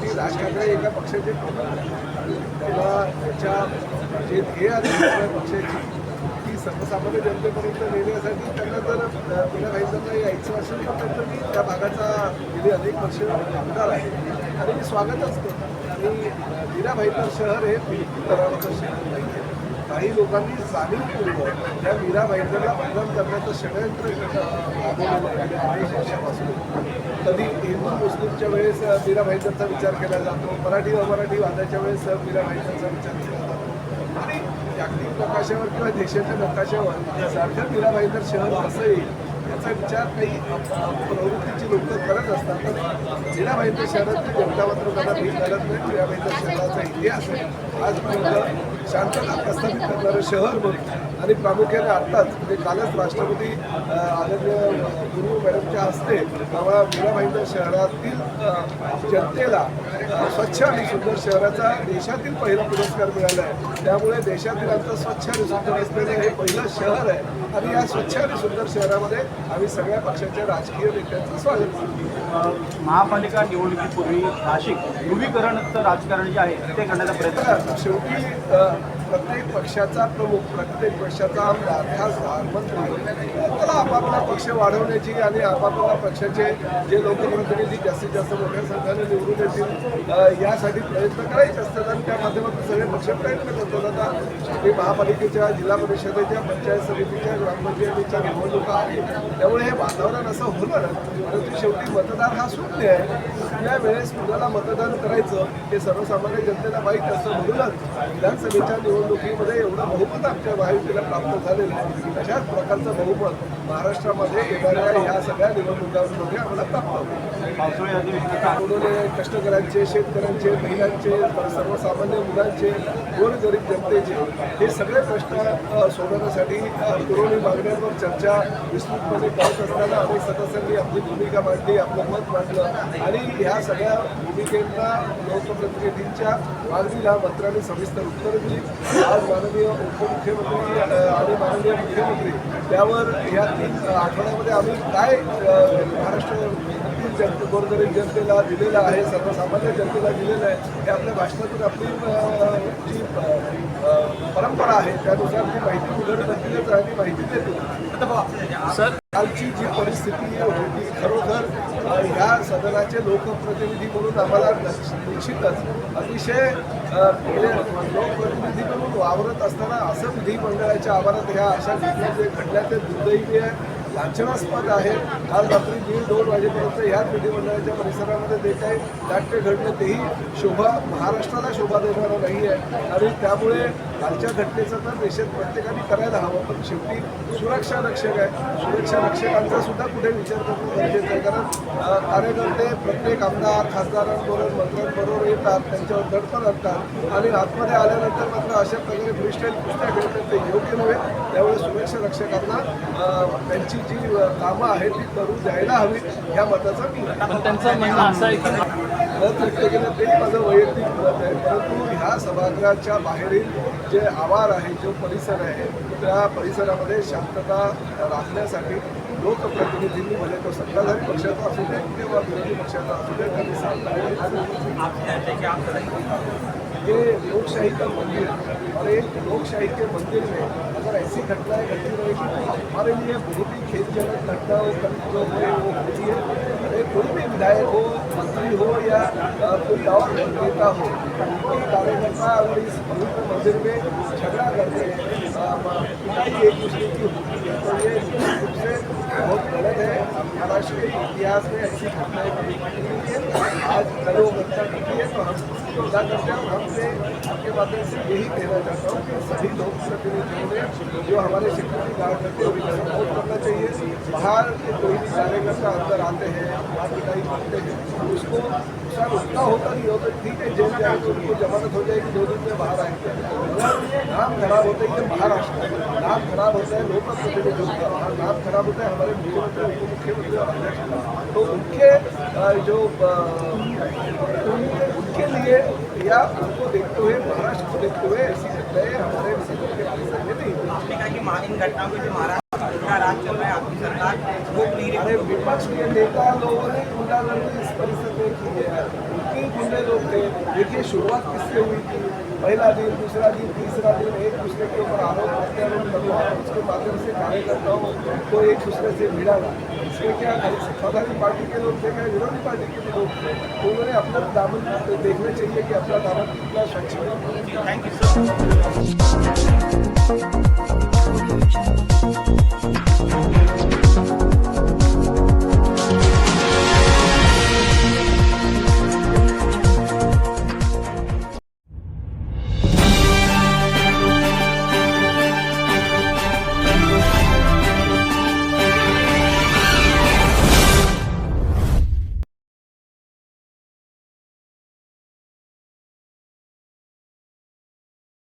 की राजकारण एका पक्षाचे किंवा त्याच्या जे ध्येय आहे पक्षाची ती सर्वसामान्य जनतेपर्यंत नेण्यासाठी त्यांना जर गेल्या काही यायचं असेल तर त्यांचं मी त्या भागाचा गेली अनेक वर्ष आमदार आहे. आणि मी स्वागतच करतो. आणि मीराभाईकर शहर हे तरावाचं शहर नाही काही लोकांनी जाणीवपूर्वक या मीरा भाईंदरला बदनाम करण्याचं षडयंत्र राबवलेलं आहे. म्हणजे अनेक वर्षापासून. कधी हिंदू मुस्लिमच्या वेळेस मीरा भाईंदरचा विचार केला जातो. मराठी अमराठी वादाच्या वेळेस मीरा भाईंदरचा विचार केला जातो. आणि जागतिक नकाशावर किंवा देशाच्या नकाशावर सारखं मीरा भाईंदर शहर कसं येईल? याचा विचार काही प्रवृत्तीची लोक करत असतात. तर मीरा शहरात शहरातली जनता मात्र त्यांना भेट घालत नाही. मीरा शहराचा इतिहास आहे आजपर्यंत शांतता प्रस्थापित करणारं शहर म्हणून आणि प्रामुख्याने आत्ताच म्हणजे कालच राष्ट्रपती आदरणीय गुरु मॅडमच्या हस्ते आम्हाला मीरा भाईंदर शहरातील जनतेला स्वच्छ आणि सुंदर शहराचा देशातील पहिला पुरस्कार मिळाला आहे. त्यामुळे देशातील आमचं स्वच्छ आणि सुंदर असलेलं हे पहिलं शहर आहे. आणि या स्वच्छ आणि सुंदर शहरामध्ये आम्ही सगळ्या पक्षाच्या राजकीय नेत्यांचं स्वागत करतो. महापालिका निवडणुकीपूर्वी नाशिक ध्रुवीकरणचं राजकारण जे आहे ते करण्याचा प्रयत्न शेवटी प्रत्येक पक्षाचा प्रमुख प्रत्येक पक्षाचा आमदार खासदार मंत्री त्याला आपापला पक्ष वाढवण्याची आणि आपापल्या पक्षाचे जे लोकप्रतिनिधी जास्तीत जास्त मोठ्या संख्येने निवडून येतील यासाठी प्रयत्न करायचे असतात आणि त्या माध्यमातून सगळे पक्ष प्रयत्न करतात. आता शेवटी महापालिकेच्या जिल्हा परिषदेच्या पंचायत समितीच्या ग्रामपंचायतीच्या निवडणुका आहेत. त्यामुळे हे वातावरण असं होणार परंतु शेवटी मतदार हा शून्य आहे. त्या वेळेस कुणाला मतदान करायचं हे सर्वसामान्य जनतेला माहीत असतं. म्हणूनच विधानसभेच्या निवडणुकीमध्ये एवढं बहुमत आमच्या महायुतीला प्राप्त झालेलं आहे. अशाच प्रकारचं बहुमत महाराष्ट्रामध्ये येणाऱ्या ह्या सगळ्या निवडणुकांमध्ये आम्हाला प्राप्त होतं. कष्टकऱ्यांचे शेतकऱ्यांचे महिलांचे सर्वसामान्य मुलांचे गोरगरीब जनतेचे हे सगळे प्रश्न सोडवण्यासाठी पुरवणी मागण्यांवर चर्चा विस्तृतपणे करत असताना अनेक सदस्यांनी आपली भूमिका मांडली आपलं मत मांडलं आणि ह्या सगळ्या भूमिकेंना लोकप्रतिनिधींच्या मागणीला मंत्र्यांनी सविस्तर उत्तर दिली. आज माननीय उपमुख्यमंत्री आणि माननीय मुख्यमंत्री त्यावर या तीन आठवड्यामध्ये आम्ही काय महाराष्ट्र जनते गोरगरीब जनतेला दिलेलं आहे सर्वसामान्य जनतेला दिलेलं आहे हे आपल्या भाषणातून आपली जी परंपरा आहे त्यानुसार ती माहिती उघड नक्कीच आणि माहिती देतो. सर कालची जी परिस्थिती होती ह्या सदनाचे लोकप्रतिनिधी म्हणून आम्हाला निश्चितच अतिशय म्हणजे लोकप्रतिनिधी म्हणून वावरत असताना असं विधिमंडळाच्या आवारात ह्या अशा घटना जे घडल्या. ते दुर्दैवी आहे लांछनास्पद आहे. आज रात्री दीड दोन वाजेपर्यंत ह्याच विधिमंडळाच्या परिसरामध्ये जे काही नाट्य घडलं तेही शोभा महाराष्ट्राला शोभा देणारं नाही आहे आणि त्यामुळे कालच्या घटनेचा तर निषेध प्रत्येकाने करायला हवा पण शेवटी सुरक्षा रक्षक आहे. सुरक्षा रक्षकांचा सुद्धा कुठे विचार करणं गरजेचं आहे. कारण कार्यकर्ते प्रत्येक आमदार खासदारांबरोबर मंत्र्यांबरोबर येतात त्यांच्यावर दडपण आणतात आणि आतमध्ये आल्यानंतर मात्र अशा प्रकारे फ्रीस्टाईल कुस्त्या खेळतात ते योग्य नव्हे. त्यामुळे सुरक्षा रक्षकांना त्यांची जी कामं आहेत ती करू द्यायला हवी ह्या मताचा मी त्यांचं म्हणणं असं आहे की मत व्यक्त केलं ते माझं वैयक्तिक मत आहे. परंतु ह्या सभागृहाच्या बाहेरील जे आवार आहे जो परिसर आहे त्या परिसरामध्ये शांतता राखण्यासाठी लोकप्रतिनिधींनी म्हणजे तो सत्ताधारी पक्षाचा असू दे किंवा विरोधी पक्षाचा असू दे त्यांनी साथ ये लोकशाही का मंदिर और एक लोकशाही के मंदिर में अगर ऐसी घटनाएँ घटती रहेगी तो हमारे लिए बहुत ही खेदजनक घटनाओं का जो है वो होती है, अरे कोई भी विधायक हो, मंत्री हो या कोई और नेता हो कोई कार्यकर्ता अगर इस पवित्र मंदिर में झगड़ा करते हैं एक दूसरे की होती है तो ये रूप से बहुत गलत है। महाराष्ट्र के इतिहास में ऐसी घटनाएँ आज करो घटना घटी है तो हम उसको अदा करते हैं हमसे आपके माध्यम से यही कहना चाहता हूँ कि सभी लोग प्रतिनिधियों ने जो हमारे सिक्योरिटी गार्ड करते हैं उनका सपोर्ट करना चाहिए बाहर के कोई भी कार्यकर्ता अंदर आते हैं बात पिटाई करते हैं उसको नुकसान उतना होता नहीं होता ठीक है जेल जाए तो उनको जमानत हो जाएगी दो दिन में बाहर आएंगे नाम खराब होता है महाराष्ट्र नाम खराब होता है लोक प्रतिनिधियों का और नाम खराब होता है हमारे मुख्यमंत्री उप मुख्यमंत्री और अध्यक्ष। तो उनके जो उनके लिए या उनको देखते हुए महाराष्ट्र को देखते हुए ऐसी घटनाएँ हमारे में नहीं आपने कहा कि मा- इन घटनाओं महाराष्ट्र का राज चल रहा है आपकी सरकार वो अरे विपक्ष के नेता लोगों ने गुंडागर्दी इस परिसर में की है। उनके गुंडे लोग थे। देखिए शुरुआत किससे हुई थी? पहला दिन, दूसरा दिन, तीसरा दिन एक दूसरे के ऊपर आरोप प्रत्यारोप करना उसके माध्यम से कार्यकर्ताओं को एक दूसरे से भिड़ाना इसमें क्या स्वाधारी पार्टी के लोग थे क्या विरोधी पार्टी के लोग थे तो उन्होंने अपना दामन देखना चाहिए कि अपना दामन कितना स्वच्छ है। You sir